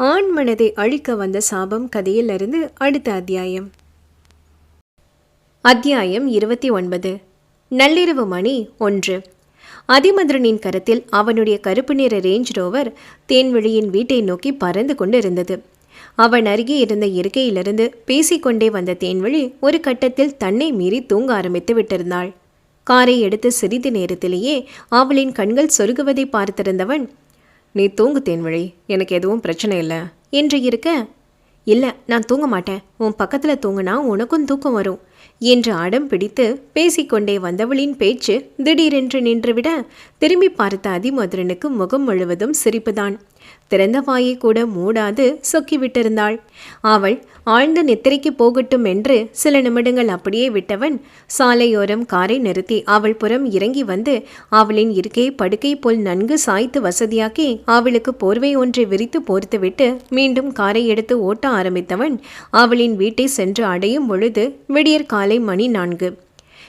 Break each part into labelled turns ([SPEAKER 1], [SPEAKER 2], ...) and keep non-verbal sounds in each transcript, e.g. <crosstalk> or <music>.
[SPEAKER 1] ஆண் மனதை அழிக்க வந்த சாபம் கதையிலிருந்து அடுத்த அத்தியாயம். அத்தியாயம் இருபத்தி ஒன்பது. நள்ளிரவு மணி ஒன்று. அதிமதுரனின் கரத்தில் அவனுடைய கருப்பு நிற ரேஞ்ச் ரோவர் தேன்வழியின் வீட்டை நோக்கி பறந்து கொண்டிருந்தது. அவன் அருகே இருந்த இருக்கையிலிருந்து பேசிக்கொண்டே வந்த தேன்வழி ஒரு கட்டத்தில் தன்னை மீறி தூங்க ஆரம்பித்து விட்டிருந்தாள். காரை எடுத்து சிறிது நேரத்திலேயே அவளின் கண்கள் சொருகுவதை பார்த்திருந்தவன் நீ தூங்கு தேன்வழி எனக்கு எதுவும் பிரச்சனை இல்லை. என்று இருக்க இல்லை நான் தூங்க மாட்டேன். உன் பக்கத்தில் தூங்கினா உனக்கும் தூக்கம் வரும். என்று அடம் பிடித்து பேசிக்கொண்டே வந்தவளின் பேச்சு திடீரென்று நின்றுவிட திரும்பி பார்த்த அதிமதுரனுக்கு முகம் முழுவதும் சிரிப்புதான். திறந்த வாயை கூட மூடாது சொக்கிவிட்டிருந்தாள். அவள் ஆழ்ந்த நித்திரைக்கு போகட்டும் என்று சில நிமிடங்கள் அப்படியே விட்டவன் சாலையோரம் காரை நிறுத்தி அவள் புறம் இறங்கி வந்து அவளின் இருக்கையை படுக்கை போல் நன்கு சாய்த்து வசதியாக்கி அவளுக்கு போர்வை ஒன்றை விரித்து போர்த்துவிட்டு மீண்டும் காரை எடுத்து ஓட்ட ஆரம்பித்தவன் அவளின் வீட்டை சென்று அடையும் பொழுது விடியற் காலை மணி நான்கு.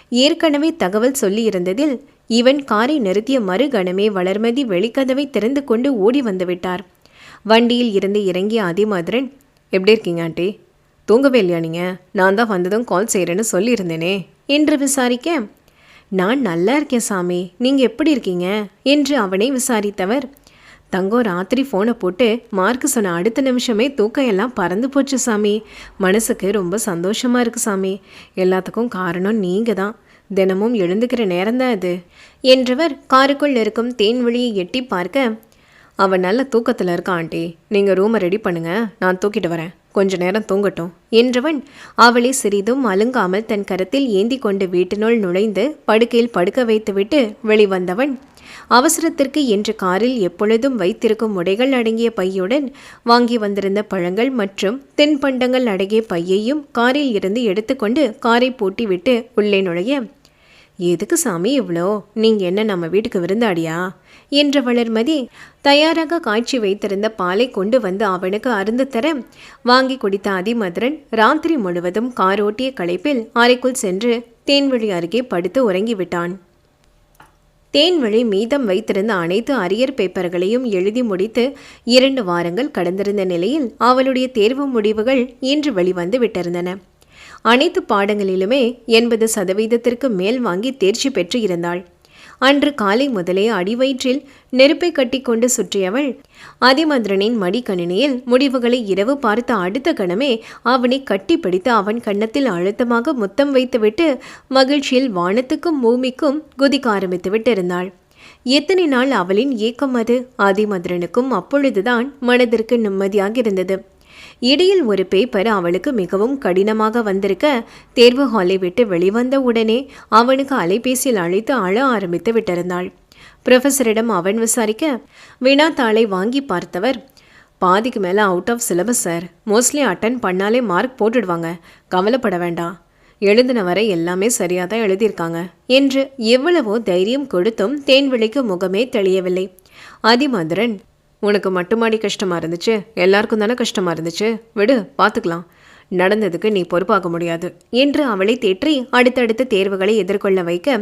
[SPEAKER 1] ஏற்கனவே தகவல் சொல்லியிருந்ததில் இவன் காரை நிறுத்திய மறுகணமே வளர்மதி வெளிக்கதவை திறந்து கொண்டு ஓடி வந்துவிட்டார். வண்டியில் இருந்து இறங்கிய அதிமதுரன் எப்படி இருக்கீங்க ஆண்டி? தூங்கவே இல்லையா நீங்கள் நான் தான் வந்ததும் கால் செய்கிறேன்னு சொல்லியிருந்தேனே என்று விசாரிக்க நான் நல்லா இருக்கேன் சாமி. நீங்கள் எப்படி இருக்கீங்க? என்று அவனை விசாரித்தவர் தங்கம் ராத்திரி ஃபோனை போட்டு மார்க்கு சொன்ன அடுத்த நிமிஷமே தூக்கம் எல்லாம் பறந்து போச்சு சாமி. மனசுக்கு ரொம்ப சந்தோஷமாக இருக்கு சாமி. எல்லாத்துக்கும் காரணம் நீங்கள் தான் தினமும் எழுந்துக்கிற நேரம்தான் அது என்றவர் காருக்குள் இருக்கும் தேன்வழியை எட்டி பார்க்க அவன் நல்ல தூக்கத்தில் இருக்கான் ஆண்டி. நீங்கள் ரூமை ரெடி பண்ணுங்க. நான் தூக்கிட்டு வரேன். கொஞ்ச நேரம் தூங்கட்டும் என்றவன் அவளை சிறிதும் அலுங்காமல் தன் கரத்தில் ஏந்தி கொண்டு வீட்டினுள் நுழைந்து படுக்கையில் படுக்க வைத்துவிட்டு வெளிவந்தவன் அவசரத்திற்கு என்று காரில் எப்பொழுதும் வைத்திருக்கும் உடைகள் அடங்கிய பையுடன் வாங்கி வந்திருந்த பழங்கள் மற்றும் தென்பண்டங்கள் அடங்கிய பையையும் காரில் இருந்து எடுத்துக்கொண்டு காரை பூட்டிவிட்டு உள்ளே நுழைய எதுக்கு சாமி இவ்வளோ நீங்கள் என்ன நம்ம வீட்டுக்கு விருந்தாடியா என்ற வளர்மதி தயாராக காய்ச்சி வைத்திருந்த பாலை கொண்டு வந்து அவனுக்கு அருந்து தர வாங்கி குடித்த அதிமதுரன் ராத்திரி முழுவதும் காரோட்டிய களைப்பில் அறைக்குள் சென்று தேன்வழி அருகே படுத்து உறங்கிவிட்டான். தேன்வழி மீதம் வைத்திருந்த அனைத்து அரியர் பேப்பர்களையும் எழுதி முடித்து இரண்டு வாரங்கள் கடந்திருந்த நிலையில் அவளுடைய தேர்வு முடிவுகள் இன்று வெளிவந்து விட்டிருந்தன. அனைத்து பாடங்களிலுமே எண்பது சதவீதத்திற்கு மேல் வாங்கி தேர்ச்சி பெற்று இருந்தாள் அன்று காலை முதலே அடிவயிற்றில் நெருப்பை கட்டிக்கொண்டு சுற்றியவள் அதிமந்திரனின் மடிக்கணினியில் முடிவுகளை இரவு பார்த்த அடுத்த கணமே அவனை கட்டிப்பிடித்து அவன் கன்னத்தில் அழுத்தமாக முத்தம் வைத்துவிட்டு மகிழ்ச்சியில் வானத்துக்கும் பூமிக்கும் குதிக்க ஆரம்பித்து விட்டிருந்தாள். எத்தனை நாள் அவளின் ஏக்கம் அது? அதிமந்திரனுக்கும் அப்பொழுதுதான் மனதிற்கு நிம்மதியாக இருந்தது இடையில் ஒரு பேப்பர் அவளுக்கு மிகவும் கடினமாக வந்திருக்க தேர்வு ஹாலை விட்டு வெளிவந்த உடனே அவனுக்கு அலைபேசியில் அழைத்து அழ ஆரம்பித்து விட்டிருந்தாள். ப்ரொஃபஸரிடம் அவன் விசாரிக்க வினாத்தாளை வாங்கி பார்த்தவர். பாதிக்கு மேலே out of syllabus sir mostly attend பண்ணாலே மார்க் போட்டுடுவாங்க. கவலைப்பட வேண்டாம். எழுதின வரை எல்லாமே சரியாக தான் எழுதியிருக்காங்க என்று எவ்வளவோ தைரியம் கொடுத்தும் தேன்விழிக்கு முகமே தெளியவில்லை. அதிமதுரன் உனக்கு மட்டுமாடி கஷ்டமாக இருந்துச்சு? எல்லாருக்கும் தானே கஷ்டமாக இருந்துச்சு? விடு பார்த்துக்கலாம் நடந்ததுக்கு நீ பொறுப்பாக முடியாது என்று அவளை தேற்றி அடுத்தடுத்த தேர்வுகளை எதிர்கொள்ள வைக்க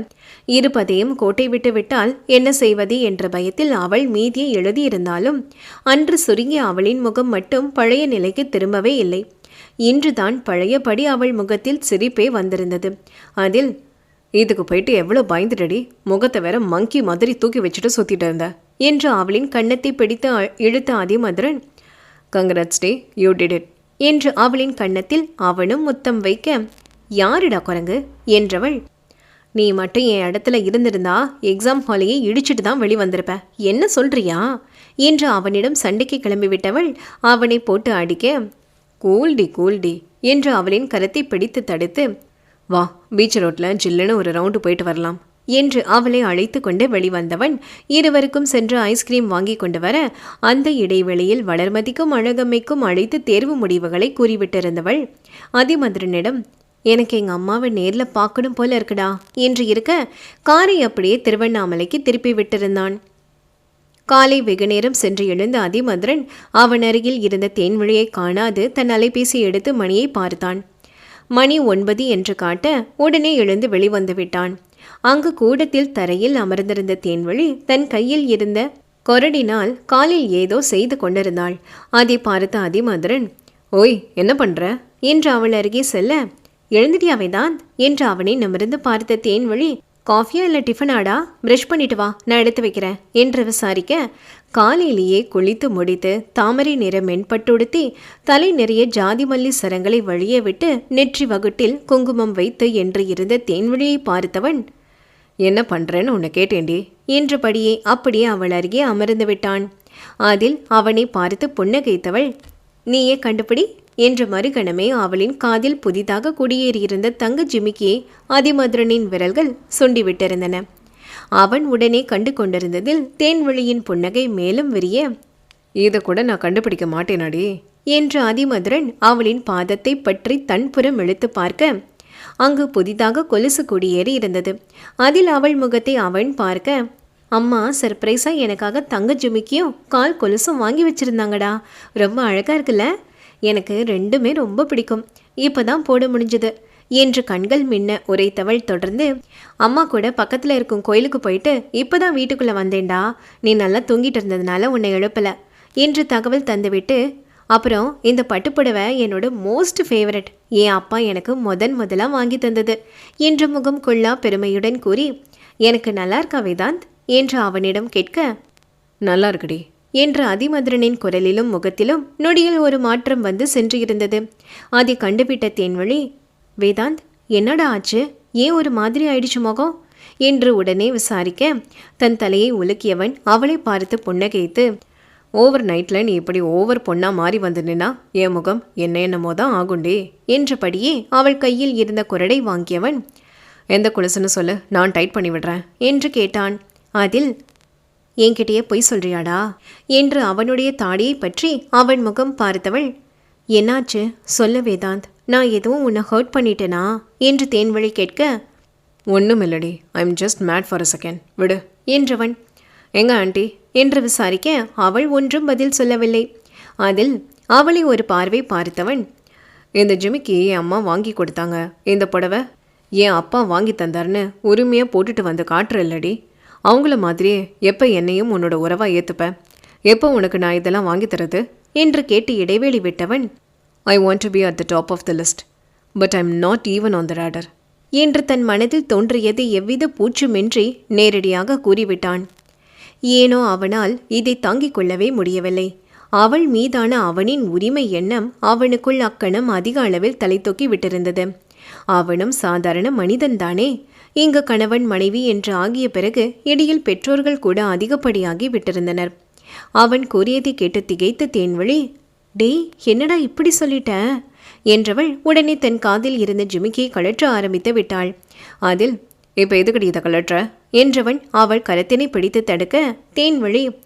[SPEAKER 1] இருப்பதையும் கோட்டை விட்டு விட்டால் என்ன செய்வது என்ற பயத்தில் அவள் மீதியை எழுதியிருந்தாலும் அன்று சுருங்கிய அவளின் முகம் மட்டும் பழைய நிலைக்கு திரும்பவே இல்லை. இன்றுதான் பழையபடி அவள் முகத்தில் சிரிப்பே வந்திருந்தது. அதில் இதுக்கு போயிட்டு எவ்வளோ பயந்துடடி முகத்தை வேற மங்கி மாதிரி தூக்கி வச்சுட்டு சுத்திட்டு இருந்த. என்று அவளின் கன்னத்தை பிடித்து அ- இழுத்த அதிமதுரன் கங்கராட்ஸ் டே யூ டிட் இட் என்று அவளின் கன்னத்தில் அவனும் முத்தம் வைக்க யாருடா குரங்கு? என்றவள் நீ மட்டும் என் இடத்துல இருந்திருந்தா எக்ஸாம் ஹாலையே இடிச்சிட்டு தான் வெளிவந்திருப்ப. என்ன சொல்றியா? என்று அவனிடம் சண்டைக்கு கிளம்பிவிட்டவள் அவனை போட்டு அடிக்க கூல்டி கூல்டி என்று அவளின் கரத்தை பிடித்து தடுத்து வா பீச் ரோட்டில் ஜில்லுன்னு ஒரு ரவுண்டு போயிட்டு வரலாம். என்று அவளை அழைத்து கொண்டு வெளிவந்தவன். இருவருக்கும் சென்று ஐஸ்கிரீம் வாங்கி கொண்டு வர அந்த இடைவெளியில் வளர்மதிக்கும் அழகம்மைக்கும் அழைத்து தேர்வு முடிவுகளை கூறிவிட்டிருந்தவள். அதிமதுரனிடம் எனக்கு எங்கள் அம்மாவை நேரில் பார்க்கணும் போல இருக்குடா என்று இருக்க காரை அப்படியே திருவண்ணாமலைக்கு திருப்பி விட்டிருந்தான். காலை வெகுநேரம் சென்று எழுந்த அதிமதுரன் அவன் அருகில் இருந்த தேன்மொழியை காணாது தன் அலைபேசி எடுத்து மணியை பார்த்தான். மணி ஒன்பது என்று காட்ட உடனே எழுந்து வெளிவந்து விட்டான். அங்கு கூடத்தில் தரையில் அமர்ந்திருந்த தேன்வழி தன் கையில் இருந்த கொரடினால் காலில் ஏதோ செய்து கொண்டிருந்தாள். அதை பார்த்த அதிமதுரன் ஓய் என்ன பண்ற? என்று அவள் அருகே செல்ல எழுந்துட்டியாவேதான் என்று அவனை நிமிர்ந்து பார்த்த தேன்வழி காஃபியா இல்லை டிஃபனாடா? ப்ரஷ் பண்ணிட்டு வா நான் எடுத்து வைக்கிறேன் என்று விசாரிக்க காலையிலேயே குளித்து முடித்து தாமரை நிற மென்பட்டுடுத்தி தலை நிறைய ஜாதி மல்லி சரங்களை வழிய விட்டு நெற்றி வகுட்டில் குங்குமம் வைத்து என்று இருந்த தேன்வழியை பார்த்தவன் என்ன பண்ணுறேன்னு உன்னை கேட்டேண்டி என்றபடியே அப்படியே அவள் அருகே அமர்ந்து விட்டான். அதில் அவனை பார்த்து புன்னகைத்தவள். நீயே கண்டுபிடி என்ற மறுகணமே அவளின் காதில் புதிதாக குடியேறியிருந்த தங்க ஜிமிக்கியை அதிமதுரனின் விரல்கள் சுண்டிவிட்டிருந்தன. அவன் உடனே கண்டு கொண்டிருந்ததில் தேன்வழியின் புன்னகை மேலும் விரிய இதை கூட நான் கண்டுபிடிக்க மாட்டேனாடி என்று அதிமதுரன் அவளின் பாதத்தை பற்றி தன்புறம் இழுத்து பார்க்க அங்கு புதிதாக கொலுசு குடியேறி இருந்தது. அதில் அவள் முகத்தை அவன் பார்க்க அம்மா சர்ப்ரைஸாக எனக்காக தங்க ஜுமிக்கியும் கால் கொலுசும் வாங்கி வச்சிருந்தாங்கடா. ரொம்ப அழகாக இருக்குல்ல? எனக்கு ரெண்டுமே ரொம்ப பிடிக்கும். இப்போ தான் போட முடிஞ்சது. என்று கண்கள் மின்ன உரைத்தவள் தொடர்ந்து அம்மா கூட பக்கத்தில் இருக்கும் கோயிலுக்கு போயிட்டு இப்பதான் வீட்டுக்குள்ளே வந்தேன்டா. நீ நல்லா தூங்கிட்டு இருந்ததுனால உன்னை எழுப்பல. என்று தகவல் தந்துவிட்டு அப்புறம் இந்த பட்டுப்புடவை என்னோட மோஸ்ட் ஃபேவரட் என் அப்பா எனக்கு முதன் முதலாக வாங்கி தந்தது. என்று முகம் கொள்ளா பெருமையுடன் கூறி எனக்கு நல்லா இருக்கா வேதாந்த்? என்று அவனிடம் கேட்க நல்லா இருக்குடி. என்று அதிமதுரனின் குரலிலும் முகத்திலும் நொடியில் ஒரு மாற்றம் வந்து சென்று இருந்தது அதை கண்டுபிட்ட தேன்வழி வேதாந்த் என்னடா ஆச்சு? ஏன் ஒரு மாதிரி ஆயிடுச்சு முகம்? என்று உடனே விசாரிக்க தன் தலையை உலுக்கியவன் அவளை பார்த்து புன்னகைத்து ஓவர் நைட்டில் நீ இப்படி ஓவர் பொண்ணா மாறி வந்துனா என் முகம் என்ன என்னமோ தான் ஆகுண்டே என்றபடியே அவள் கையில் இருந்த குரடை வாங்கியவன் எந்த குலசுன்னு சொல்லு நான் டைட் பண்ணி விடுறேன் என்று கேட்டான். அதில் என்கிட்டயே பொய் சொல்றியாடா? என்று அவனுடைய தாடியை பற்றி அவன் முகம் பார்த்தவள் என்னாச்சு? சொல்ல வேதாந்த் நான் எதுவும் உன்னை ஹர்ட் பண்ணிட்டேனா? என்று தேன்வழி கேட்க ஒன்றும் இல்லடி I am just mad for a second விடு என்றவன் எங்க ஆண்டி? என்று விசாரிக்க அவள் ஒன்றும் பதில் சொல்லவில்லை. அதில் அவளை ஒரு பார்வை பார்த்தவன் இந்த ஜிமிக்கு என் அம்மா வாங்கி கொடுத்தாங்க. இந்த புடவை என் அப்பா வாங்கி தந்தார்னு உரிமையாக போட்டுட்டு வந்து காட்டுற இல்லடி அவங்கள மாதிரியே எப்போ என்னையும் உன்னோட உறவாக ஏற்றுப்பேன் எப்போ உனக்கு நான் இதெல்லாம் வாங்கி தரது? என்று கேட்டு இடைவேளி விட்டவன் I want to be at the top of the list but I am not even on the radar என்று தன் மனதில் தோன்றியது எவ்வித பூச்சுமின்றி நேரடியாக கூறிவிட்டான். ஏனோ அவனால் இதை தாங்கிக் கொள்ளவே முடியவில்லை. அவள் மீதான அவனின் உரிமை எண்ணம் அவனுக்குள் அக்கணம் அதிக அளவில் தலை தொக்கி விட்டிருந்தது. அவனும் சாதாரண மனிதன்தானே? இங்கு கணவன் மனைவி என்று ஆகிய பிறகு இடையில் பெற்றோர்கள் கூட அதிகப்படியாகி விட்டிருந்தனர். அவன் கூறியதை கேட்டு திகைத்த தேன்வழி டேய் என்னடா இப்படி சொல்லிட்ட? என்றவள் உடனே தன் காதில் இருந்த ஜிமிக்கியை கழற்ற ஆரம்பித்து விட்டாள். அதில் இப்போ எதுக்கடி இதை கழற்ற? என்றவன் அவள் கரத்தினை பிடித்து தடுக்க தேன்வழி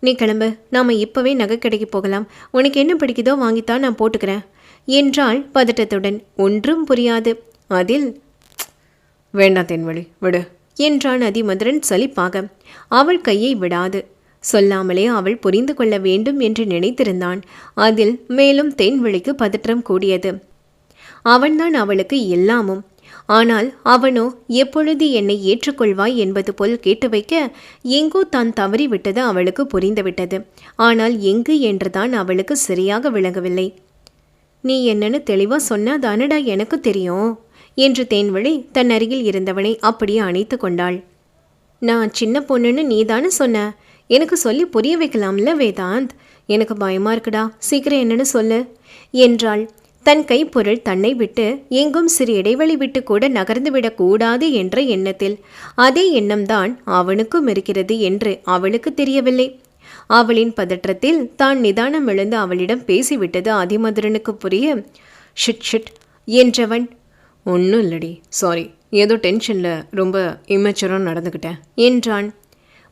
[SPEAKER 1] நீ கிளம்பு. நாம இப்பவே நகை கடைக்கு போகலாம். உனக்கு என்ன பிடிக்குதோ வாங்கித்தான் நான் போட்டுக்கிறேன். என்றாள் பதட்டத்துடன். ஒன்றும் புரியாது. அதில் <tsk> வேண்டாம் தென்வழி விடு. என்றான் அதிமதுரன் சலிப்பாக. அவள் கையை விடாது. சொல்லாமலே அவள் புரிந்து கொள்ள வேண்டும் என்று நினைத்திருந்தான். அதில் மேலும் தென்வழிக்கு பதற்றம் கூடியது. அவன்தான் அவளுக்கு எல்லாமும். ஆனால் அவனோ எப்பொழுது என்னை ஏற்றுக்கொள்வாய்? என்பது போல் கேட்டு வைக்க எங்கோ தான் தவறிவிட்டது அவளுக்கு புரிந்துவிட்டது. ஆனால் எங்கு? என்றுதான் அவளுக்கு சரியாக விளங்கவில்லை. நீ என்னன்னு தெளிவாக சொன்னா தானடா எனக்கு தெரியும் என்று தேன்வழி தன் அருகில் இருந்தவனை அப்படியே அணைத்து கொண்டாள். நான் சின்ன பொண்ணுன்னு நீ தானே சொன்ன? எனக்கு சொல்லி புரிய வைக்கலாம்ல வேதாந்த். எனக்கு பயமா இருக்குடா. சீக்கிரம் என்னன்னு சொல்லு என்றாள். தன் கைப்பொருள் தன்னை விட்டு எங்கும் சிறு இடைவெளி விட்டு கூட நகர்ந்து விடக்கூடாது என்ற எண்ணத்தில் அதே எண்ணம்தான் அவனுக்கும் இருக்கிறது என்று அவளுக்கு தெரியவில்லை. அவளின் பதற்றத்தில் தான் நிதானம் எழுந்து அவளிடம் பேசிவிட்டது அதிமதுரனுக்கு புரிய ஷிட் ஷிட் என்றவன் ஒன்றும் இல்லடி சாரி ஏதோ டென்ஷனில் ரொம்ப இம்மெச்சூராக நடந்துக்கிட்டேன் என்றான்.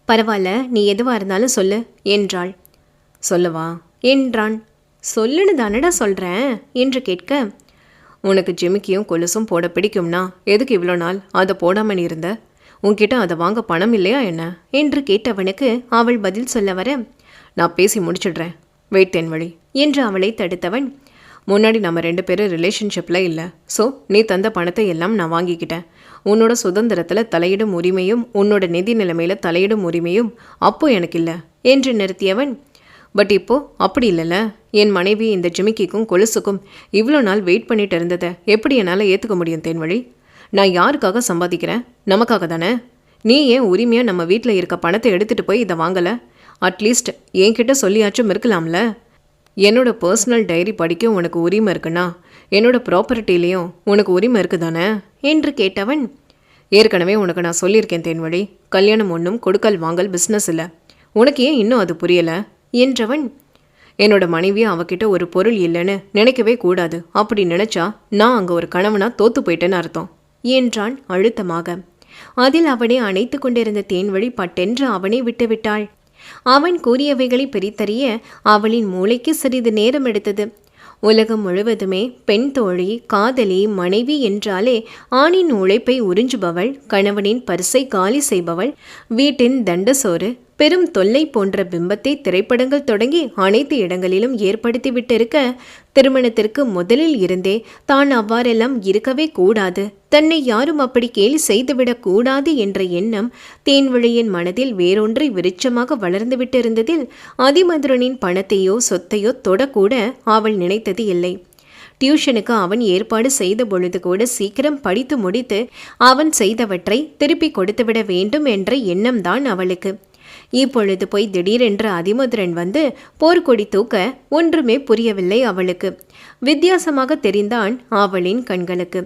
[SPEAKER 1] பரவாயில்ல நீ எதுவாக இருந்தாலும் சொல்லு என்றாள். சொல்லவா? என்றான். சொல்லுன்னு தானடா சொல்கிறேன் என்று கேட்க உனக்கு ஜிமிக்கியும் கொலுசும் போட பிடிக்கும்னா எதுக்கு இவ்வளோ நாள் அதை போடாமல் இருந்த உன்கிட்ட அதை வாங்க பணம் இல்லையா என்ன? என்று கேட்டவனுக்கு அவள் பதில் சொல்ல வர நான் பேசி முடிச்சிடுறேன். வெயிட் தென் வழி என்று அவளை தடுத்தவன் முன்னாடி நம்ம ரெண்டு பேரும் ரிலேஷன்ஷிப்பில் இல்லை. ஸோ நீ தந்த பணத்தை எல்லாம் நான் வாங்கிக்கிட்டேன். உன்னோட சுதந்திரத்தில் தலையிடும் உரிமையும் உன்னோட நிதி நிலைமையில் தலையிடும் உரிமையும் அப்போ எனக்கு இல்லை என்று நிறுத்தியவன் பட் இப்போது அப்படி இல்லைல்ல. என் மனைவி இந்த ஜிமிக்கிக்கும் கொலுசுக்கும் இவ்வளோ நாள் வெயிட் பண்ணிட்டு இருந்ததை எப்படி என்னால் ஏற்றுக்க முடியும் தேன்வழி நான் யாருக்காக சம்பாதிக்கிறேன்? நமக்காக தானே? நீ ஏன் உரிமையாக நம்ம வீட்டில் இருக்க பணத்தை எடுத்துகிட்டு போய் இதை வாங்கலை? அட்லீஸ்ட் என்கிட்ட சொல்லியாச்சும் இருக்கலாம்ல. என்னோட பர்சனல் டைரி படிக்க உனக்கு உரிமை இருக்குன்னா என்னோட ப்ராப்பர்ட்டிலையும் உனக்கு உரிமை இருக்குதானே? என்று கேட்டவன் ஏற்கனவே உனக்கு நான் சொல்லியிருக்கேன் தேன்வழி கல்யாணம் ஒன்றும் கொடுக்கல் வாங்கல் பிஸ்னஸ் இல்லை. உனக்கு ஏன் இன்னும் அது புரியலை? என்றவன் என்னோட மனைவி அவகிட்ட ஒரு பொருள் இல்லைன்னு நினைக்கவே கூடாது. அப்படி நினைச்சா நான் அங்கே ஒரு கணவனா தோத்து போயிட்டேன்னு அர்த்தம் என்றான் அழுத்தமாக. அதில் அவனை அணைத்து கொண்டிருந்த தேன்வழி பட்டென்று அவனை விட்டுவிட்டாள். அவன் கூறியவைகளை பிரித்தறிய அவளின் மூளைக்கு சிறிது நேரம் எடுத்தது. உலகம் முழுவதுமே பெண் தோழி காதலி மனைவி என்றாலே ஆணின் உழைப்பை உறிஞ்சுபவள் கணவனின் பரிசை காலி செய்பவள் வீட்டின் தண்டசோறு பெரும் தொல்லை போன்ற பிம்பத்தை திரைப்படங்கள் தொடங்கி அனைத்து இடங்களிலும் ஏற்படுத்திவிட்டிருக்க திருமணத்திற்கு முதலில் இருந்தே தான் அவ்வாறெல்லாம் இருக்கவே கூடாது. தன்னை யாரும் அப்படி கேலி செய்துவிடக் கூடாது என்ற எண்ணம் தேன்விழியின் மனதில் வேறொன்றை விருட்சமாக வளர்ந்துவிட்டிருந்ததில் அதிமதுரனின் பணத்தையோ சொத்தையோ தொடக்கூட அவள் நினைத்தது இல்லை. டியூஷனுக்கு அவன் ஏற்பாடு செய்த பொழுது கூட சீக்கிரம் படித்து முடித்து அவன் செய்தவற்றை திருப்பி கொடுத்துவிட வேண்டும் என்ற எண்ணம்தான் அவளுக்கு. இப்பொழுது போய் திடீரென்று அதிமுதிரன் வந்து போர்க்கொடி தூக்க ஒன்றுமே புரியவில்லை அவளுக்கு. வித்தியாசமாக தெரிந்தான் அவளின் கண்களுக்கு.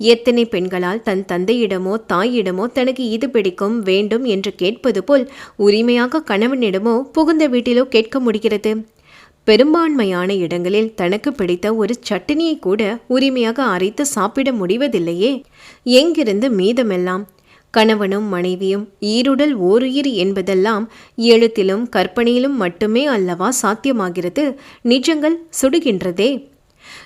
[SPEAKER 1] எத்தனை பெண்களால் தன் தந்தையிடமோ தாயிடமோ தனக்கு இது பிடிக்கும் வேண்டும் என்று கேட்பது போல் உரிமையாக கணவனிடமோ புகுந்த வீட்டிலோ கேட்க முடிகிறது? பெரும்பான்மையான இடங்களில் தனக்கு பிடித்த ஒரு சட்டினியை கூட உரிமையாக அரைத்து சாப்பிட முடிவதில்லையே. எங்கிருந்து மீதமெல்லாம் கணவனும் மனைவியும் ஈருடல் ஓருயிர் என்பதெல்லாம் எழுத்திலும் கற்பனையிலும் மட்டுமே அல்லவா சாத்தியமாகிறது. நிஜங்கள் சுடுகின்றதே.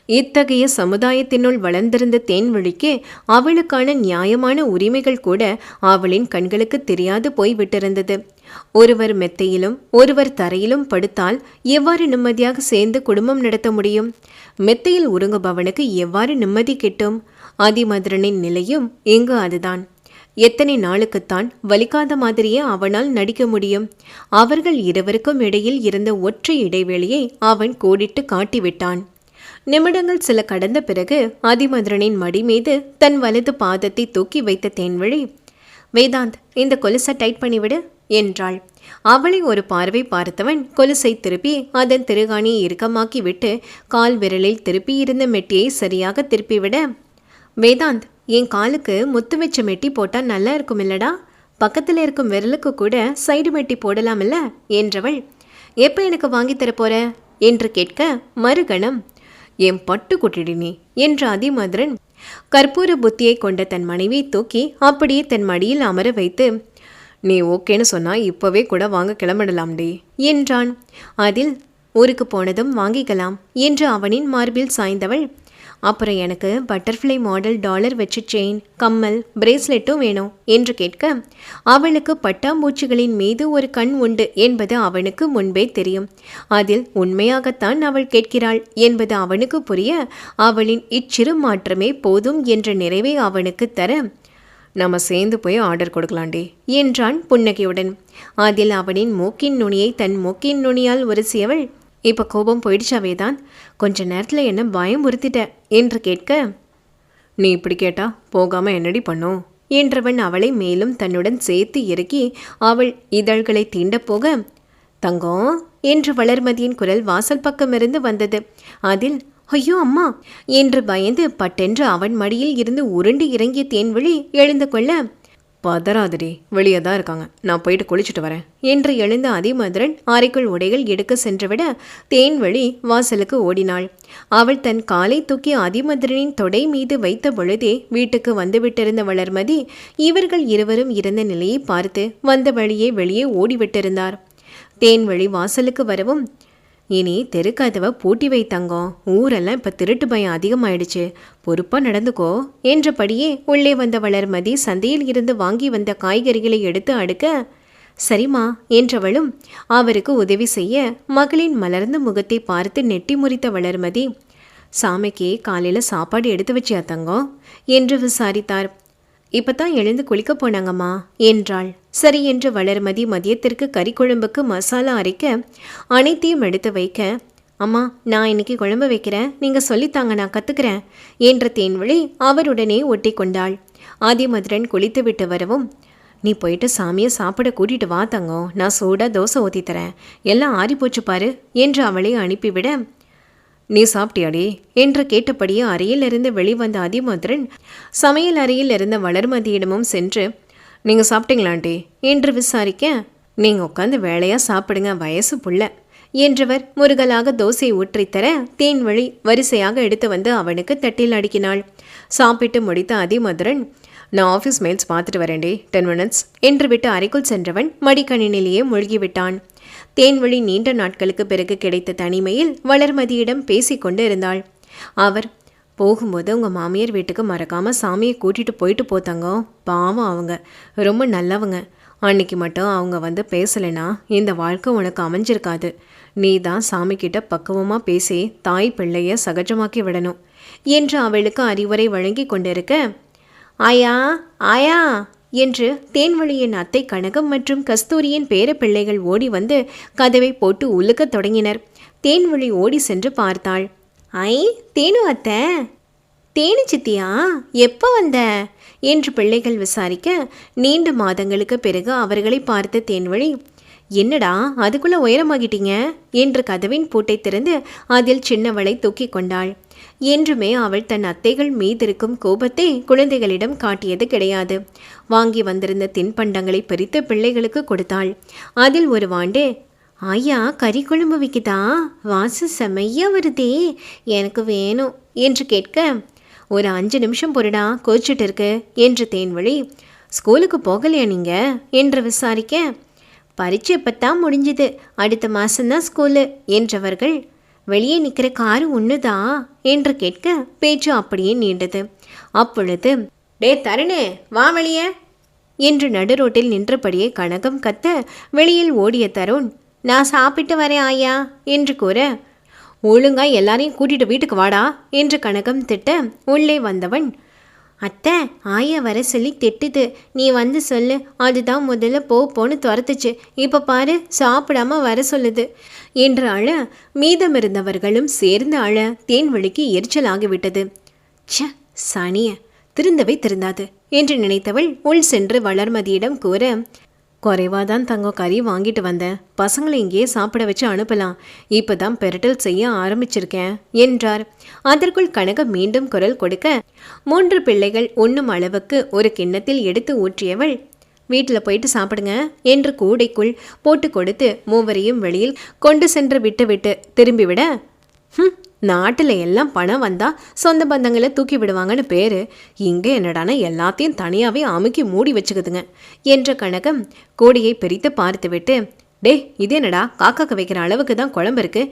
[SPEAKER 1] இத்தகைய சமுதாயத்தினுள் வளர்ந்திருந்த தேன்வழிக்கு அவளுக்கான நியாயமான உரிமைகள் கூட அவளின் கண்களுக்கு தெரியாது போய்விட்டிருந்தது. ஒருவர் மெத்தையிலும் ஒருவர் தரையிலும் படுத்தால் எவ்வாறு நிம்மதியாக சேர்ந்து குடும்பம் நடத்த முடியும்? மெத்தையில் உறங்குபவனுக்கு எவ்வாறு நிம்மதி கிட்டும்? ஆதிமதுரனின் நிலையும் இங்கு அதுதான். எத்தனை நாளுக்குத்தான் வலிக்காத மாதிரியே அவனால் நடிக்க முடியும்? அவர்கள் இருவருக்கும் இடையில் இருந்த ஒற்றை இடைவெளியை அவன் கோடிட்டு காட்டிவிட்டான். நிமிடங்கள் சில கடந்த பிறகு அதிமதுரனின் மடி மீது தன் வலது பாதத்தை தூக்கி வைத்த தேன்வழி வேதாந்த் இந்த கொலுசை டைட் பண்ணிவிடு என்றாள். அவளை ஒரு பார்வை பார்த்தவன் கொலுசை திருப்பி அதன் திருகாணியை இறுக்கமாக்கி விட்டு கால் விரலில் திருப்பியிருந்த மெட்டியை சரியாக திருப்பிவிட வேதாந்த் என் காலுக்கு முத்து வச்ச மெட்டி போட்டால் நல்லா இருக்கும் இல்லடா பக்கத்தில் இருக்கும் விரலுக்கு கூட சைடு மெட்டி போடலாமில்ல? என்றவள் எப்போ எனக்கு வாங்கி தரப்போற என்று கேட்க மறுகணம். என் பட்டு குட்டிடி என்ற அதிமதுரன் கற்பூர புத்தியை கொண்ட தன் மனைவியை தூக்கி அப்படியே தன் மடியில் அமர வைத்து நீ ஓகேன்னு சொன்னா இப்போவே கூட வாங்க கிளம்பிடலாம்டி என்றான். அதில் ஊருக்கு போனதும் வாங்கிக்கலாம் என்று அவனின் மார்பில் சாய்ந்தவள் அப்புறம் எனக்கு பட்டர்ஃப்ளை மாடல் டாலர் வச்சு செயின் கம்மல் பிரேஸ்லெட்டும் வேணும் என்று கேட்க அவளுக்கு பட்டாம்பூச்சிகளின் மீது ஒரு கண் உண்டு என்பது அவனுக்கு முன்பே தெரியும். அதில் உண்மையாகத்தான் அவள் கேட்கிறாள் என்பது அவனுக்கு புரிய அவளின் இச்சிறு மாற்றமே போதும் என்ற நிறைவை அவனுக்கு தர நம்ம சேர்ந்து போய் ஆர்டர் கொடுக்கலாண்டி என்றான் புன்னகையுடன். அதில் அவனின் மூக்கின் நுனியை தன் மூக்கின் நுனியால் உரசியவள் இப்போ கோபம் போயிடுச்சா வேதாந்த் கொஞ்ச நேரத்தில் என்ன பயம் உறுத்திட்ட. என்று கேட்க நீ இப்படி கேட்டா போகாமல் என்னடி பண்ணும்? என்றவன் அவளை மேலும் தன்னுடன் சேர்த்து இறக்கி அவள் இதழ்களை தீண்ட போக தங்கம் என்று வளர்மதியின் குரல் வாசல் பக்கமிருந்து வந்தது. அதில் ஐயோ அம்மா என்று பயந்து பட்டென்று அவன் மடியில் இருந்து உருண்டு இறங்கிய தேன்வழி எழுந்து கொள்ள பதறாதடி. வெளியே தான் இருக்காங்க. நான் போயிட்டு குளிச்சுட்டு வரேன். என்று எழுந்த அதிமதுரன் அறைக்குள் உடைகள் எடுக்க சென்றுவிட தேன்வழி வாசலுக்கு ஓடினாள். அவள் தன் காலை தூக்கி அதிமதுரனின் தொடை மீது வைத்த பொழுதே வீட்டுக்கு வந்துவிட்டிருந்த வளர்மதி இவர்கள் இருவரும் இருந்த நிலையை பார்த்து வந்த வழியே வெளியே ஓடிவிட்டிருந்தார். தேன்வழி வாசலுக்கு வரவும் இனி தெருக்கதவை பூட்டி வைத்தங்கோ ஊரெல்லாம் இப்போ திருட்டு பயம் அதிகமாயிடுச்சு. பொறுப்பாக நடந்துக்கோ. என்றபடியே உள்ளே வந்த வளர்மதி சந்தையில் இருந்து வாங்கி வந்த காய்கறிகளை எடுத்து அடுக்க சரிம்மா என்றவளும் அவருக்கு உதவி செய்ய மகளின் மலர்ந்த முகத்தை பார்த்து நெட்டி முறித்த வளர்மதி சாமிக்கு காலையில் சாப்பாடு எடுத்து வச்சியா தங்கம்? என்று விசாரித்தார். இப்பதான் எழுந்து குளிக்க போனாங்கம்மா என்றாள். சரி என்று வளர்மதி மதியத்திற்கு கறி குழம்புக்கு மசாலா அரைக்க அனைத்தையும் எடுத்து வைக்க அம்மா நான் இன்னைக்கு குழம்பு வைக்கிறேன் நீங்கள் சொல்லித்தாங்க நான் கற்றுக்கிறேன் என்ற தேன்வழி அவருடனே ஒட்டி கொண்டாள். ஆதிமதுரன் குளித்து விட்டு வரவும் நீ போயிட்டு சாமியை சாப்பிட கூட்டிட்டு வா தங்கம் நான் சூடாக தோசை ஊற்றி தரேன் எல்லாம் ஆறி போச்சு பாரு என்று அவளை அனுப்பிவிட நீ சாப்பிட்டியாடி? என்று கேட்டபடியே அறையிலிருந்து வெளிவந்த அதிமதுரன் சமையல் அறையில் இருந்த வளர்மதியிடமும் சென்று நீங்கள் சாப்பிட்டீங்களாண்டி? என்று விசாரிக்க நீங்கள் உட்காந்து வேலையாக சாப்பிடுங்க வயசு புள்ள என்றவர் முருகலாக தோசை ஊற்றித்தர தேன் வழி வரிசையாக எடுத்து வந்து அவனுக்கு தட்டில் அடுக்கினாள். சாப்பிட்டு முடித்த அதிமதுரன் நான் ஆஃபீஸ் மெயில்ஸ் பார்த்துட்டு வரேன்டி டென் மினிட்ஸ் என்று விட்டு அறைக்குள் சென்றவன் மடிக்கணினிலேயே மூழ்கிவிட்டான். தேன்வழி நீண்ட நாட்களுக்கு பிறகு கிடைத்த தனிமையில் வளர்மதியிடம் பேசிக்கொண்டு இருந்தாள் அவர் போகும்போது உங்கள் மாமியார் வீட்டுக்கு மறக்காமல் சாமியை கூட்டிகிட்டு போயிட்டு போத்தாங்க பாவம் அவங்க. ரொம்ப நல்லவங்க. அன்னைக்கு மட்டும் அவங்க வந்து பேசலைன்னா இந்த வாழ்க்கை உனக்கு அமைஞ்சிருக்காது. நீ தான் சாமிக்கிட்ட பக்குவமாக பேசி தாய் பிள்ளைய சகஜமாக்கி விடணும் என்று அவளுக்கு அறிவுரை வழங்கி கொண்டிருக்க ஆயா ஆயா என்று தேன்வழியின் அத்தை கனகம் மற்றும் கஸ்தூரியின் பேர பிள்ளைகள் ஓடி வந்து கதவை போட்டு உலுக்கத் தொடங்கினர். தேன்வழி ஓடி சென்று பார்த்தாள். ஐ தேனு அத்தை. தேனு சித்தியா எப்போ வந்த என்று பிள்ளைகள் விசாரிக்க நீண்ட மாதங்களுக்கு பிறகு அவர்களை பார்த்த தேன்வழி என்னடா அதுக்குள்ளே உயரமாகிட்டீங்க என்று கதவின் பூட்டை திறந்து அதில் சின்னவளை தூக்கி கொண்டாள். என்றுமே அவள் தன் அத்தைகள் மீதிருக்கும் கோபத்தை குழந்தைகளிடம் காட்டியது கிடையாது. வாங்கி வந்திருந்த தின்பண்டங்களை பறித்து பிள்ளைகளுக்கு கொடுத்தாள். அதில் ஒரு வாண்டு ஐயா கறி குழம்பு விற்கிதா வாசு செம்மையா வருதே. எனக்கு வேணும் என்று கேட்க ஒரு அஞ்சு நிமிஷம் பொருடா கோச்சிட்டு இருக்கு என்று தேன்வழி ஸ்கூலுக்கு போகலையா நீங்கள் என்று விசாரிக்க பரீட்சை இப்போத்தான் முடிஞ்சுது. அடுத்த மாதம்தான் ஸ்கூலு என்றவர்கள் வெளியே நிற்கிற காரு ஒன்றுதா என்று கேட்க பேச்சு அப்படியே நீண்டது. அப்பொழுது டே தருணு வா வெளியே. என்று நடுரோட்டில் நின்றபடியே கனகம் கத்த வெளியில் ஓடிய தருண் நான் சாப்பிட்டு வரேன் ஆயா என்று கூற ஒழுங்கா எல்லாரையும் கூட்டிட்டு வீட்டுக்கு வாடா என்று கனகம் திட்ட உள்ளே வந்தவன் அத்தை ஆயா வர சொல்லி திட்டுது. நீ வந்து சொல்லு. அதுதான் முதல்ல போ போன்னு துரத்துச்சு. இப்போ பாரு சாப்பிடாம வர சொல்லுது என்று அழ மீதமிருந்தவர்களும் சேர்ந்து அழ தேன்வழிக்கு எரிச்சலாகிவிட்டது. ச்ச சனிய திருந்தவை திருந்தாது. என்று நினைத்தவள் உள் சென்று வளர்மதியிடம் கூற குறைவாதான் தங்கம் கறி வாங்கிட்டு வந்தேன் பசங்களை இங்கேயே சாப்பிட வச்சு அனுப்பலாம். இப்பதான் பெரட்டல் செய்ய ஆரம்பிச்சிருக்கேன் என்றார். அதற்குள் கனக மீண்டும் குரல் கொடுக்க மூன்று பிள்ளைகள் உண்ணும் அளவுக்கு ஒரு கிண்ணத்தில் எடுத்து ஊற்றியவள் வீட்டில் போயிட்டு சாப்பிடுங்க என்று கூடைக்குள் போட்டு கொடுத்து மூவரையும் வெளியில் கொண்டு சென்று விட்டுவிட்டு திரும்பிவிட ம் நாட்டில் எல்லாம் பணம் வந்தால் சொந்த பந்தங்களை தூக்கி விடுவாங்கன்னு பேர். இங்கே என்னடானா எல்லாத்தையும் தனியாகவே அமுக்கி மூடி வச்சுக்குதுங்க. என்ற கணக்கம் கோடியை பிரித்து பார்த்துவிட்டு டே இது என்னடா? காக்காக்க வைக்கிற அளவுக்கு தான் குழம்பு இருக்கு.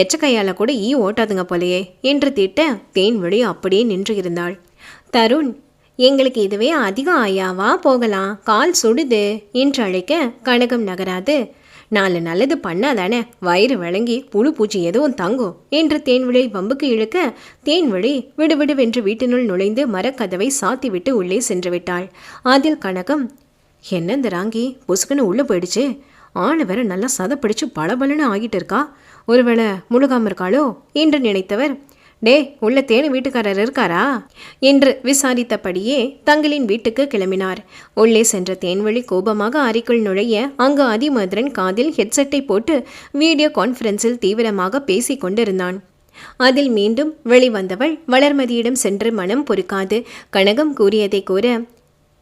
[SPEAKER 1] எச்ச கூட ஈ ஓட்டாதுங்க போலையே என்று திட்ட தேன் வழி அப்படியே நின்று இருந்தாள். தருண் எங்களுக்கு இதுவே அதிகம் ஆயாவா போகலாம். கால் சுடுது என்று அழைக்க கனகம் நகராது. நாலு நல்லது பண்ணாதானே? வயிறு விளங்கி புழு பூச்சி எதுவும் தங்கும்? என்று தேன்விழி வம்புக்கு இழுக்க தேன்விழி விடுவிடுவென்று வீட்டினுள் நுழைந்து மரக்கதவை சாத்திவிட்டு உள்ளே சென்று விட்டாள். அதில் கனகம் என்ன இந்த ராங்கி? பொசுக்குன்னு உள்ளே போயிடுச்சு. ஆள் வேற நல்லா சதப்பிடிச்சு பளபளன்னு ஆகிட்டு இருக்கா? ஒருவேளை முழுகாம இருக்காளோ? என்று நினைத்தவர் டே உள்ள தேனு வீட்டுக்காரர் இருக்காரா? என்று விசாரித்தபடியே தங்களின் வீட்டுக்கு கிளம்பினார். உள்ளே சென்ற தேன்வழி கோபமாக அறைக்குள் நுழைய அங்கு அதிமதுரன் காதில் ஹெட்செட்டை போட்டு வீடியோ கான்ஃபரன்ஸில் தீவிரமாக பேசிக் கொண்டிருந்தான். அதில் மீண்டும் வெளிவந்தவள் வளர்மதியிடம் சென்று மனம் பொறுக்காது. கனகம் கூறியதை கூற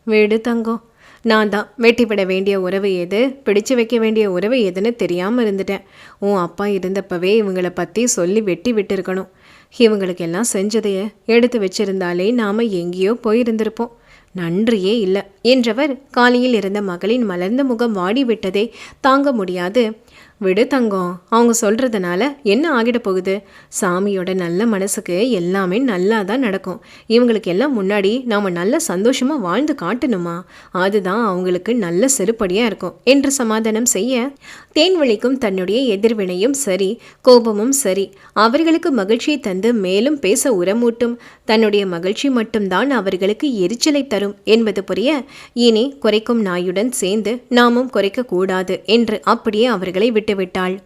[SPEAKER 1] வீடு தங்கோ நான் தான். வெட்டிவிட வேண்டிய உறவு எது? பிடிச்சு வைக்க வேண்டிய உறவு எதுன்னு தெரியாமல் இருந்துட்டேன். உன் அப்பா இருந்தப்பவே இவங்கள பற்றி சொல்லி வெட்டி விட்டுருக்கணும். இவங்களுக்கு எல்லாம் செஞ்சதைய எடுத்து வச்சிருந்தாலே நாம் எங்கேயோ போயிருந்திருப்போம். நன்றியே இல்லை என்றவர் காலையில் இருந்த மகளின் மலர்ந்த முகம் வாடி விட்டதை தாங்க முடியாது. விடு தங்கம். அவங்க சொல்கிறதுனால என்ன ஆகிட போகுது? சாமியோட நல்ல மனசுக்கு எல்லாமே நல்லா தான் நடக்கும். இவங்களுக்கு எல்லாம் முன்னாடி நாம் நல்ல சந்தோஷமாக வாழ்ந்து காட்டணுமா? அதுதான் அவங்களுக்கு நல்ல செருப்படியாக இருக்கும் என்று சமாதானம் செய்ய தேன்வழிக்கும் தன்னுடைய எதிர்வினையும் சரி கோபமும் சரி. அவர்களுக்கு மகிழ்ச்சியை தந்து மேலும் பேச உரமூட்டும். தன்னுடைய மகிழ்ச்சி மட்டும்தான் அவர்களுக்கு எரிச்சலை தரும் என்பது புரிய இனி குறைக்கும் நாயுடன் சேர்ந்து நாமும் குறைக்க கூடாது என்று அப்படியே அவர்களை விட்டு விட்டுவிட்டாள்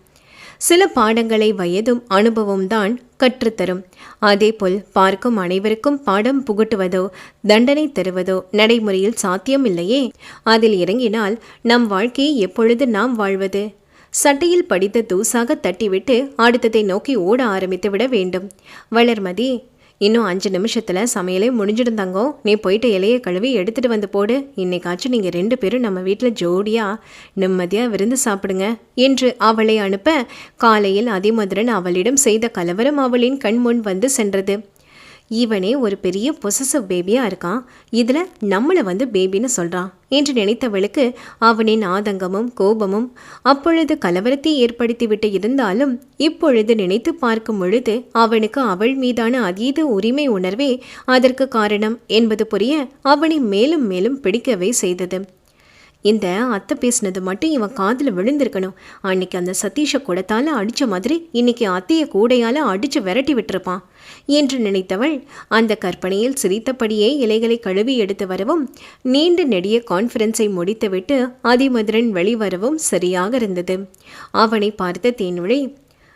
[SPEAKER 1] சில பாடங்களை வயதும் அனுபவம் தான் கற்றுத்தரும். அதேபோல் பார்க்கும் அனைவருக்கும் பாடம் புகட்டுவதோ தண்டனை தருவதோ நடைமுறையில் சாத்தியமில்லையே? அதில் இறங்கினால் நம் வாழ்க்கையை எப்பொழுது நாம் வாழ்வது? சட்டையில் படித்த தூசாக தட்டிவிட்டு அடுத்ததை நோக்கி ஓட ஆரம்பித்து விட வேண்டும். வளர்மதி இன்னும் அஞ்சு நிமிஷத்தில் சமையலே முடிஞ்சிடும் நீ போயிட்டு இலையை கழுவி எடுத்துகிட்டு வந்து போடு. இன்னைக்காச்சும் நீங்கள் ரெண்டு பேரும் நம்ம வீட்டில் ஜோடியாக நிம்மதியாக விருந்து சாப்பிடுங்க. என்று அவளை அனுப்ப காலையில் அதிமதுரன் அவளிடம் செய்த கலவரம் அவளின் கண் முன் வந்து சென்றது. இவனே ஒரு பெரிய பொசசிவ் பேபியாக இருக்கான். இதில் நம்மளை வந்து பேபின்னு சொல்கிறான் என்று நினைத்தவளுக்கு அவனின் ஆதங்கமும் கோபமும் அப்பொழுது கலவரத்தை ஏற்படுத்திவிட்டு இருந்தாலும் இப்பொழுது நினைத்து பார்க்கும் பொழுது அவனுக்கு அவள் மீதான அதீத உரிமை உணர்வே அதற்கு காரணம் என்பது புரிய அவனை மேலும் மேலும் பிடிக்கவே செய்தது. இந்த அத்தை பேசினது மட்டும் இவன் காதில் விழுந்திருக்கணும். அன்னைக்கு அந்த சதீஷை கூடத்தால் அடித்த மாதிரி இன்னைக்கு அத்தையை கூடையால் அடித்து விரட்டி விட்டுருப்பான் என்று நினைத்தவள் அந்த கற்பனையில் சிரித்தபடியே இலைகளை கழுவி எடுத்து வரவும் நீண்ட நெடிய கான்ஃபரன்ஸை முடித்துவிட்டு அதிமதுரன் வெளிவரவும் சரியாக இருந்தது. அவனை பார்த்த தேன்விழி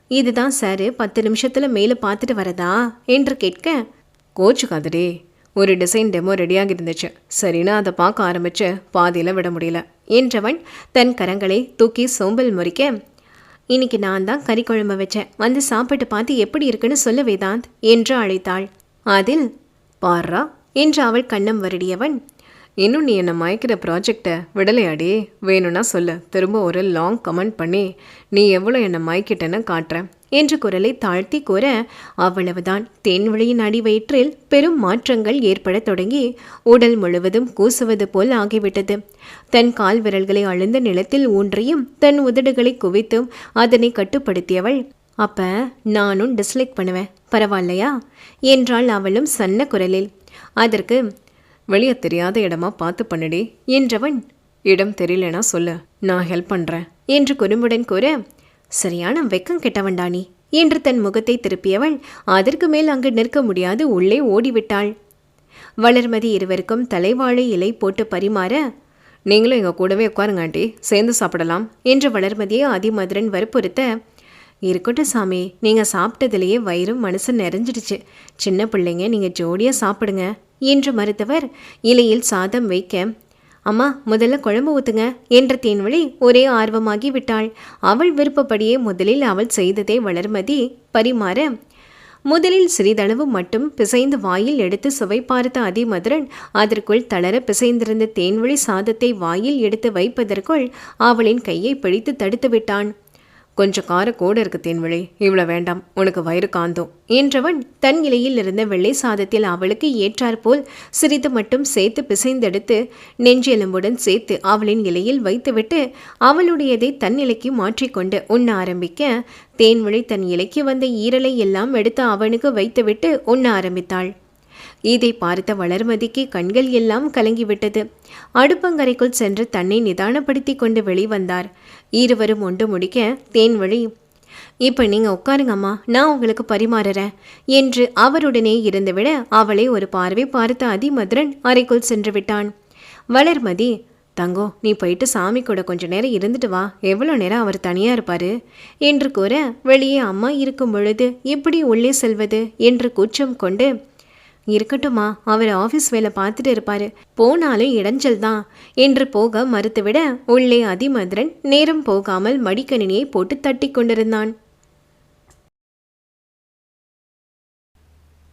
[SPEAKER 1] இதுதான் சார் பத்து நிமிஷத்தில் மேலே பார்த்துட்டு வரதா? என்று கேட்க கோச்சுக்காதடே ஒரு டிசைன் டெமோ ரெடியாக இருந்துச்சு சரின்னு அதை பார்க்க ஆரம்பிச்சு பாதியில் விட முடியல. என்றவன் தன் கரங்களை தூக்கி சோம்பல் முறிக்க இன்னைக்கு நான் தான் கறி குழம்பு வச்சேன். வந்து சாப்பிட்டு பார்த்து எப்படி இருக்குன்னு சொல்ல வேதாந்த் என்று அழைத்தாள். அதில் பாரா என்று அவள் கண்ணம் வருடியவன் இன்னும் நீ என்னை மயக்கிற ப்ராஜெக்டை விடலையாடி? வேணும்னா சொல்லு. திரும்ப ஒரு லாங் கமெண்ட் பண்ணி நீ எவ்வளோ என்னை மயக்கிட்டேன்னு காட்டுறேன் என்று குரலை தாழ்த்தி கூற அவ்வளவுதான். தென்வழியின் அடி வயிற்றில் பெரும் மாற்றங்கள் ஏற்படத் தொடங்கி உடல் முழுவதும் கூசுவது போல் ஆகிவிட்டது. தன் கால் விரல்களை அழுந்த நிலத்தில் ஊன்றியும் தன் உதடுகளை குவித்தும் அதனை கட்டுப்படுத்தியவள் அப்ப நானும் டிஸ்லைக் பண்ணுவேன். பரவாயில்லையா? என்றாள் அவளும் சன்ன குரலில். அதற்கு வெளியே தெரியாத இடமா பார்த்து பண்ணுடி என்றவன் இடம் தெரியலனா சொல்லு நான் ஹெல்ப் பண்ணுறேன் என்று குறும்புடன் கூற சரியான வெக்கம் கெட்டவன்டா நீ என்று தன் முகத்தை திருப்பியவள் அதற்கு மேல் அங்கு நிற்க முடியாது உள்ளே ஓடிவிட்டாள். வளர்மதி இருவருக்கும் தலைவாழை இலை போட்டு பரிமாற நீங்களும் எங்கள் கூடவே உட்காருங்க ஆண்டி சேர்ந்து சாப்பிடலாம் என்று வளர்மதியை அதிமதுரன் வற்புறுத்த இருக்கட்டும் சாமி நீங்கள் சாப்பிட்டதுலேயே வயிறும் மனசு நிறைஞ்சிடுச்சு. சின்ன பிள்ளைங்க நீங்கள் ஜோடியாக சாப்பிடுங்க என்று மறுத்தவர் இலையில் சாதம் வைக்க. அம்மா முதல்ல குழம்பு ஊத்துங்க என்ற தேன்வழி ஒரே ஆர்வமாகி விட்டாள். அவள் விருப்பப்படியே முதலில் அவள் செய்ததை வளர்மதி பரிமாற முதலில் சிறிதளவு மட்டும் பிசைந்து வாயில் எடுத்து சுவை பார்த்த அதிமதுரன் அதற்குள் தளர பிசைந்திருந்த தேன்வழி சாதத்தை வாயில் எடுத்து வைப்பதற்குள் அவளின் கையை பிடித்து தடுத்து விட்டான். கொஞ்சம் கார கூட இருக்கு தேன்விழி. இவ்வளோ வேண்டாம் உனக்கு வயிறு காந்தோம். என்றவன் தன் இலையில் இருந்த வெள்ளை சாதத்தில் அவளுக்கு ஏற்றாற்போல் சிறிது மட்டும் சேர்த்து பிசைந்தெடுத்து நெஞ்செலும்புடன் சேர்த்து அவளின் இலையில் வைத்துவிட்டு அவளுடையதை தன் இலைக்கு மாற்றிக்கொண்டு உண்ண ஆரம்பிக்க தேன்விழி தன் இலைக்கு வந்த ஈரலை எல்லாம் எடுத்து அவனுக்கு வைத்துவிட்டு உண்ண ஆரம்பித்தாள். இதை பார்த்த வளர்மதிக்கு கண்கள் எல்லாம் கலங்கிவிட்டது. அடுப்பங்கரைக்குள் சென்று தன்னை நிதானப்படுத்தி கொண்டு வெளிவந்தார். இருவரும் ஒன்று முடிக்க தேன்வழி இப்போ நீங்கள் உட்காருங்கம்மா நான் உங்களுக்கு பரிமாறுறேன் என்று அவருடனே இருந்துவிட அவளை ஒரு பார்வை பார்த்த அதிமதுரன் அறைக்குள் சென்று விட்டான். வளர்மதி தங்கோ நீ போயிட்டு சாமி கூட கொஞ்ச நேரம் இருந்துட்டு வா. எவ்வளோ நேரம் அவர் தனியாக இருப்பார்? என்று கூற வெளியே அம்மா இருக்கும் பொழுது எப்படி உள்ளே செல்வது? என்று கூச்சம் கொண்டு இருக்கட்டுமா அவர் ஆஃபீஸ் வேலை பார்த்துட்டு இருப்பாரு. போனாலும் இடைஞ்சல் தான். என்று போக மறுத்துவிட உள்ளே அதிமதுரன் நேரம் போகாமல் மடிக்கணினியை போட்டு தட்டி கொண்டிருந்தான்.